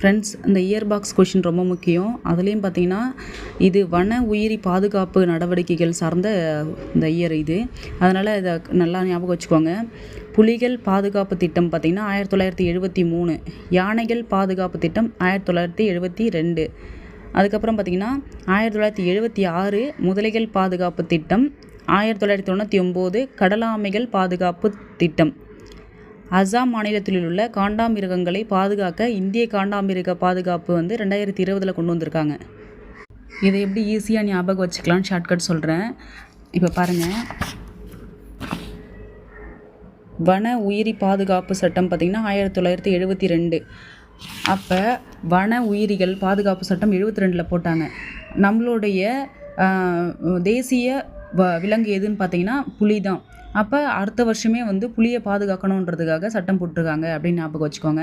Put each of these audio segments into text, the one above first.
Friends இந்த year box question ரொம்ப முக்கியம். அதுலேயும் பார்த்தீங்கன்னா இது வன உயிரி பாதுகாப்பு நடவடிக்கைகள் சார்ந்த இந்த இயர் இது. அதனால் இதை நல்லா ஞாபகம் வச்சுக்கோங்க. புலிகள் பாதுகாப்பு திட்டம் பார்த்திங்கன்னா ஆயிரத்தி தொள்ளாயிரத்தி எழுபத்தி மூணு. யானைகள் பாதுகாப்பு திட்டம் ஆயிரத்தி தொள்ளாயிரத்தி எழுபத்தி ரெண்டு. அதுக்கப்புறம் பார்த்திங்கன்னா ஆயிரத்தி தொள்ளாயிரத்தி எழுபத்தி ஆறு முதலைகள் பாதுகாப்பு திட்டம் ஆயிரத்தி தொள்ளாயிரத்தி தொண்ணூற்றி ஒம்பது கடலாமைகள் பாதுகாப்பு திட்டம். அசாம் மாநிலத்தில் உள்ள காண்டாமிருகங்களை பாதுகாக்க இந்திய காண்டாமிருக பாதுகாப்பு வந்து ரெண்டாயிரத்தி இருபதில் கொண்டு வந்திருக்காங்க. இதை எப்படி ஈஸியாக ஞாபகம் வச்சுக்கலாம்னு ஷார்ட்கட் சொல்கிறேன் இப்போ பாருங்கள் வன உயிரி பாதுகாப்பு சட்டம் பார்த்திங்கன்னா ஆயிரத்தி தொள்ளாயிரத்தி எழுபத்தி ரெண்டு. அப்போ வன உயிரிகள் பாதுகாப்பு சட்டம் எழுபத்தி ரெண்டில் போட்டாங்க. நம்மளுடைய தேசிய விலங்கு எதுன்னு பார்த்தீங்கன்னா புலி தான் அப்போ அடுத்த வருஷமே வந்து புலியை பாதுகாக்கணுன்றதுக்காக சட்டம் போட்டிருக்காங்க அப்படின்னு ஞாபகம் வச்சுக்கோங்க.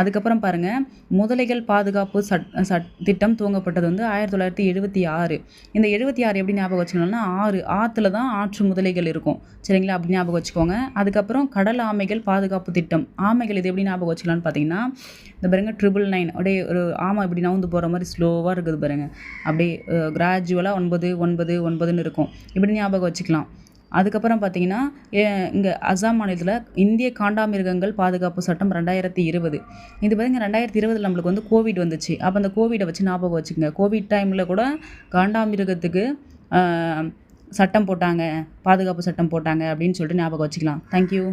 அதுக்கப்புறம் பாருங்கள் முதலைகள் பாதுகாப்பு சட் சட் திட்டம் துவங்கப்பட்டது வந்து ஆயிரத்தி தொள்ளாயிரத்தி எழுபத்தி ஆறு. இந்த எழுபத்தி ஆறு எப்படி ஞாபகம் வச்சுக்கணும்னா ஆறு ஆற்றுல தான் ஆற்று முதலைகள் இருக்கும். சரிங்களா? அப்படி ஞாபகம் வச்சுக்கோங்க. அதுக்கப்புறம் கடல் ஆமைகள் பாதுகாப்பு திட்டம். ஆமைகள் இது எப்படி ஞாபகம் வச்சுக்கலாம்னு பார்த்தீங்கன்னா இந்த பாருங்க ட்ரிபிள் நைன் அப்படியே ஒரு ஆமை இப்படி நவுந்து போகிற மாதிரி ஸ்லோவாக இருக்குது பாருங்கள் அப்படியே கிராஜுவலாக ஒன்பது ஒன்பது ஒன்பதுன்னு இருக்கும். இப்படி ஞாபகம் வச்சுக்கலாம். அதுக்கப்புறம் பார்த்தீங்கன்னா இங்கே அசாம் மாநிலத்தில் இந்திய காண்டாமிருகங்கள் பாதுகாப்பு சட்டம் ரெண்டாயிரத்தி இருபது. இது பார்த்திங்க ரெண்டாயிரத்தி இருபதில் நம்மளுக்கு வந்து கோவிட் வந்துச்சு. அப்போ அந்த கோவிடை வச்சு ஞாபகம் வச்சுக்கோங்க. கோவிட் டைமில் கூட காண்டாமிருகத்துக்கு சட்டம் போட்டாங்க பாதுகாப்பு சட்டம் போட்டாங்க அப்படின்னு சொல்லிட்டு ஞாபகம் வச்சுக்கலாம். தேங்க்யூ